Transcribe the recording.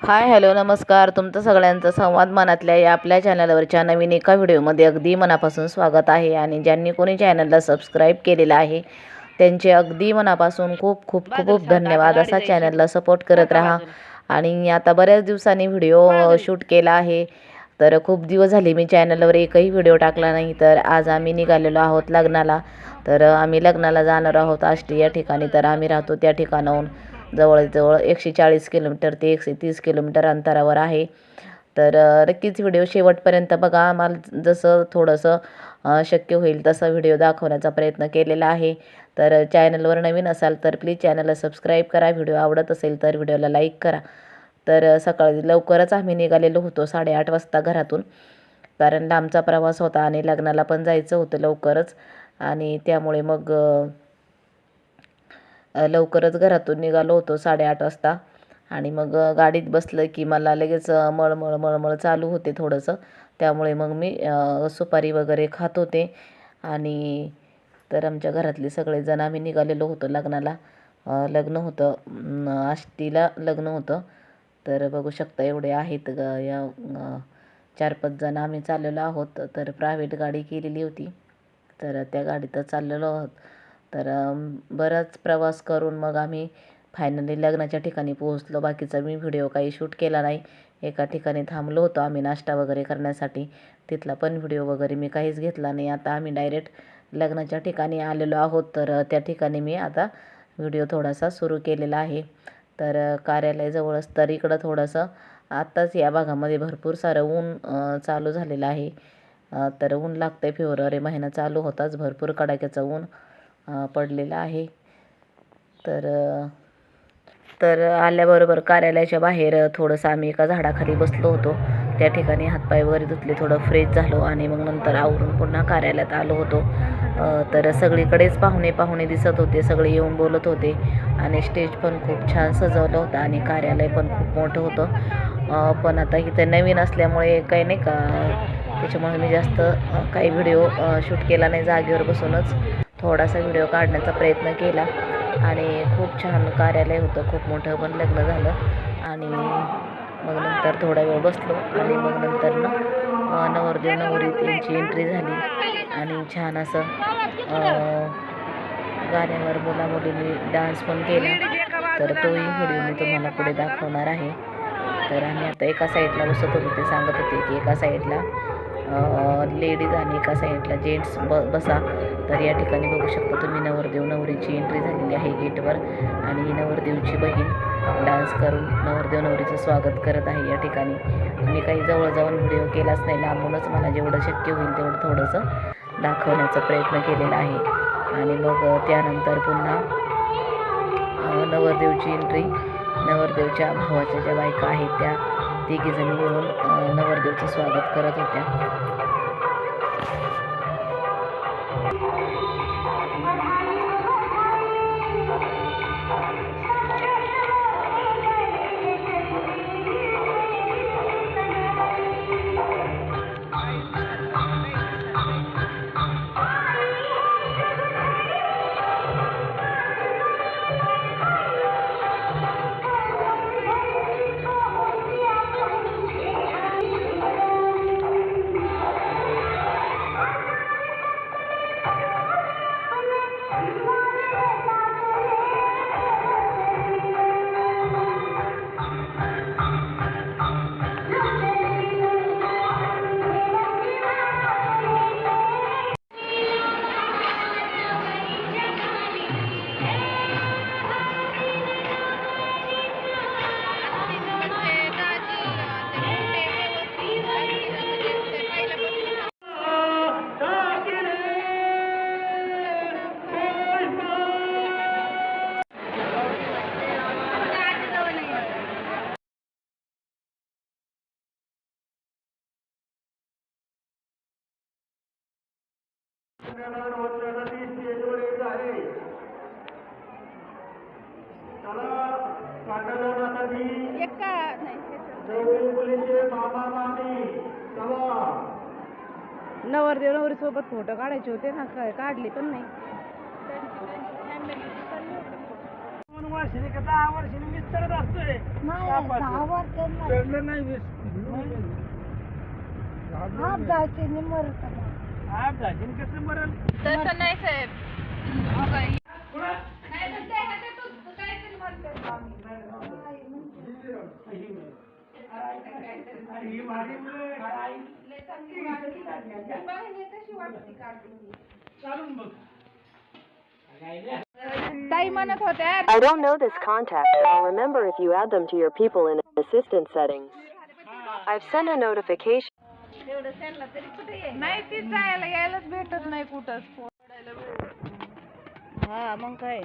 Hi hello नमस्कार. तुमचं सगळ्यांचं संवाद मनातल्या या आपल्या चॅनलवरच्या नवीन एका व्हिडिओमध्ये अगदी मनापासून स्वागत आहे. आणि ज्यांनी कोणी चॅनलला सबस्क्राईब केलेलं आहे त्यांचे अगदी मनापासून खूप खूप खूप खूप धन्यवाद. असा चॅनलला सपोर्ट करत राहा. आणि आता बऱ्याच दिवसांनी व्हिडिओ शूट केला आहे. तर खूप दिवस झाले मी चॅनलवर एकही व्हिडिओ टाकला नाही. तर आज आम्ही निघालेलो आहोत लग्नाला. तर आम्ही लग्नाला जाणार आहोत आष्टी या ठिकाणी. तर आम्ही राहतो त्या ठिकाणाहून. जवळजवळ एकशे चाळीस किलोमीटर ते एकशे तीस किलोमीटर अंतरावर आहे. तर नक्कीच व्हिडिओ शेवटपर्यंत बघा. आम्हाला जसं थोडंसं शक्य होईल तसा व्हिडिओ दाखवण्याचा प्रयत्न केलेला आहे. तर चॅनलवर नवीन असाल तर प्लीज चॅनलला सबस्क्राईब करा. व्हिडिओ आवडत असेल तर व्हिडिओला लाईक करा. तर सकाळी लवकरच आम्ही निघालेलो होतो साडेआठ वाजता घरातून. कारण लांबचा प्रवास होता आणि लग्नाला पण जायचं होतं लवकरच. आणि त्यामुळे मग लवकरच घरातून निघालो होतो साडेआठ वाजता. आणि मग गाडीत बसलं की मला लगेच मळमळ मळमळ चालू होते थोडंसं. त्यामुळे मग मी सुपारी वगैरे खात होते. आणि तर आमच्या घरातले सगळेजण आम्ही निघालेलो होतो लग्नाला. लग्न होतं आष्टीला लग्न होतं. तर बघू शकता एवढे आहेत ग या चार पाच जण आम्ही चाललेलो आहोत. तर प्रायव्हेट गाडी केलेली होती. तर त्या गाडीतच चाललेलो आहोत. तर बराच प्रवास करून मग आम्ही फायनली लग्नाच्या ठिकाणी पोहोचलो. बाकीचा मी व्हिडिओ काही शूट केला नाही. एका ठिकाणी थांबलो होतो आम्ही नाश्ता वगैरे करण्यासाठी. तिथला पण व्हिडिओ वगैरे मी काहीच घेतला नाही. आता आम्ही डायरेक्ट लग्नाच्या ठिकाणी आलेलो आहोत. तर त्या ठिकाणी मी आता व्हिडिओ थोडासा सुरू केलेला आहे. तर कार्यालयाजवळच तर इकडं थोडंसं आत्ताच या भागामध्ये भरपूर सारं ऊन चालू झालेलं आहे. तर ऊन लागतंय फेब्रुवारी महिना चालू होताच भरपूर कडाक्याचं ऊन पडलेलं आहे. तर तर आल्याबरोबर कार्यालयाच्या बाहेर थोडंसं आम्ही एका झाडाखाली बसलो होतो. त्या ठिकाणी हातपाय वगैरे धुतले थोडं फ्रेश झालो आणि मग नंतर आवरून पुन्हा कार्यालयात आलो होतो. तर सगळीकडेच पाहुणे पाहुणे दिसत होते सगळे येऊन बोलत होते आणि स्टेज पण खूप छान सजवलं होतं आणि कार्यालय पण खूप मोठं होतं. पण आता इथं नवीन असल्यामुळे काही नाही का त्याच्यामुळे मी जास्त काही व्हिडिओ शूट केला नाही जागेवर बसूनच. थोडासा व्हिडिओ काढण्याचा प्रयत्न केला. आणि खूप छान कार्यालय होतं. खूप मोठं पण लग्न झालं. आणि मग नंतर थोडा वेळ बसलो. आणि मग नंतर नवरदेव नवरी त्यांची एंट्री झाली. आणि छान असं गाण्यावर मुला मुलींनी डान्स पण केला. तर तोही व्हिडिओ मी तुम्हाला पुढे दाखवणार आहे. तर आम्ही आता एका साईडला बसत होतो. ते सांगत होते की एका साईडला लेडीज आणि एका साईडला जेंट्स ब बसा. तर या ठिकाणी बघू शकता तुम्ही नवरदेव नवरीची एंट्री झालेली आहे गेटवर. आणि नवरदेवची बहीण डान्स करून नवरदेव नवरीचं स्वागत करत आहे या ठिकाणी. मी काही जवळ जाऊन व्हिडिओ केलाच नाही लांबूनच मला जेवढं शक्य होईल तेवढं थोडंसं दाखवण्याचा प्रयत्न केलेला आहे. आणि मग त्यानंतर पुन्हा नवरदेवची एंट्री नवरदेवच्या भावाच्या ज्या बायका आहेत त्या तिघीजणी मिळून नवरदेवचं स्वागत करत होत्या. एका नाही नवरदेव नवरी सोबत फोटो काढायचे होते ना काय काढले पण नाही. वर्षांनी का दहा वर्षांनी. वीस चढत असतोय चढलं नाही वीस हा मरत आप जाशील कसं मरण तसं नाही साहेब हो का? ही माझी मुलं चालून बघ ताई म्हणत होत्या I don't know this contact, but I'll remember if you add them to your people in assistant settings. I've sent a notification. नाही ती जायला यायलाच भेटत नाही कुठंच. हा मग काय?